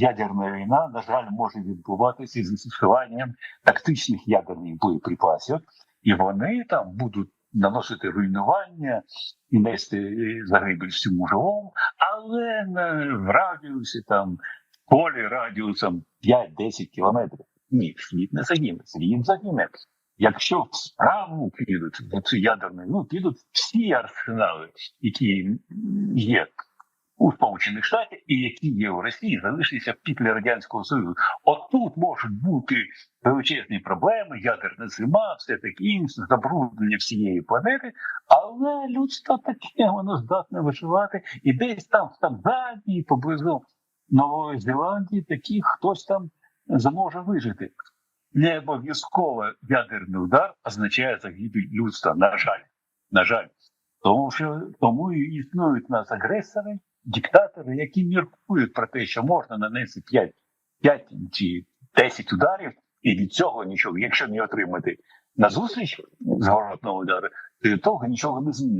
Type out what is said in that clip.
ядерна війна, на жаль, може відбуватися із застосуванням тактичних ядерних боєприпасів, і вони там будуть наносити руйнування і нести загибель всьому живому, але в радіусі там полі радіусом 5-10 кілометрів. Ні, світ не загине, світ загине. Якщо в справу підуть в цю ядерну, ну підуть всі арсенали, які є у Сполучених Штатах і які є в Росії, залишилися в пітлі радянського союзу. Отут можуть бути величезні проблеми, ядерна зима, все таке інше, забруднення всієї планети. Але людство таке, воно здатне виживати, і десь там в Танзанії, поблизу Нової Зеландії, такі хтось там зможе вижити. Не обов'язково ядерний удар означає загибель людства. На жаль, на жаль, тому що тому і існують нас агресори, диктатори, які міркують про те, що можна нанести 5, 5 чи 10 ударів, і від цього нічого, якщо не отримати на зустріч зворотного удару, то від того нічого не зміниться.